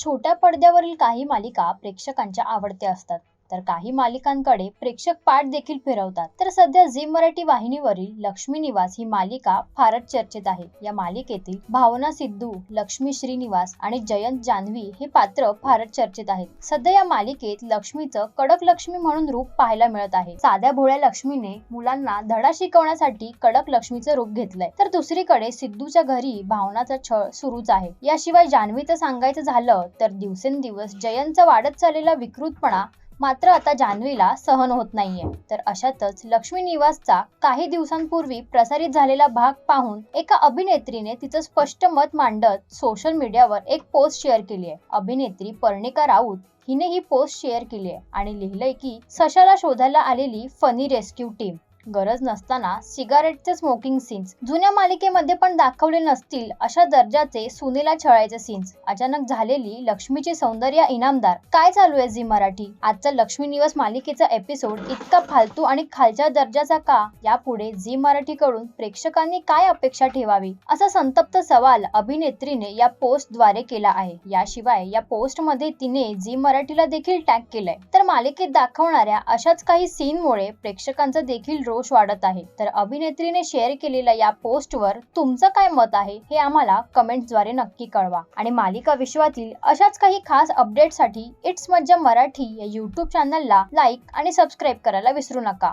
छोट्या पडद्यावरील काही मालिका प्रेक्षकांच्या आवडत्या असतात. तर काही मालिकांकडे प्रेक्षक पाठ देखील फिरवतात. तर सध्या झी मराठी वाहिनीवरील लक्ष्मी निवास ही मालिका फारच चर्चेत आहे. या मालिकेतील भावना सिद्धू लक्ष्मी श्रीनिवास आणि जयंत जान्हवी हे पात्र फारच चर्चेत आहेत. सध्या या मालिकेत लक्ष्मीचं कडक लक्ष्मी म्हणून रूप पाहायला मिळत आहे. साध्या भोळ्या लक्ष्मीने मुलांना धडा शिकवण्यासाठी कडक लक्ष्मीचं रूप घेतलंय. तर दुसरीकडे सिद्धूच्या घरी भावनाचा छळ सुरूच आहे. याशिवाय जान्हवीचं सांगायचं झालं तर दिवसेंदिवस जयंतचा वाढत चाललेला विकृतपणा मात्र आता जान्हवीला सहन होत नाहीये. तर अशातच लक्ष्मी निवासचा काही दिवसांपूर्वी प्रसारित झालेला भाग पाहून एका अभिनेत्रीने तिचं स्पष्ट मत मांडत सोशल मीडियावर एक पोस्ट शेअर केली आहे. अभिनेत्री पर्णिका राऊत हिने ही पोस्ट शेअर केली आहे आणि लिहिलंय की सशाला शोधायला आलेली फनी रेस्क्यू टीम गरज नसताना सिगारेटचे स्मोकिंग सीन्स जुन्या मालिकेमध्ये पण दाखवले नसतील अशा दर्जाचे सुनेला छळायचे सीन्स अचानक झालेली लक्ष्मीची सौंदर्य इनामदार. काय चालू आहे झी मराठी? आजचा लक्ष्मी निवास मालिकेचा एपिसोड इतका फालतू आणि खालच्या दर्जाचा का? यापुढे झी मराठीकडून प्रेक्षकांनी काय अपेक्षा ठेवावी? असा संतप्त सवाल अभिनेत्रीने या पोस्टद्वारे केला आहे. याशिवाय या पोस्टमध्ये तिने झी मराठीला देखील टॅग केलंय. तर मालिकेत दाखवणाऱ्या अशाच काही सीनमुळे प्रेक्षकांचा देखील रोष वाढत आहे. तर अभिनेत्रीने शेअर केलेल्या या पोस्टवर तुमचं काय मत आहे हे आम्हाला कमेंट्सद्वारे नक्की कळवा. आणि मालिका विश्वातील अशाच काही खास अपडेटसाठी इट्स मज्जा मराठी या युट्यूब चॅनलला लाईक आणि सबस्क्राईब करायला विसरू नका.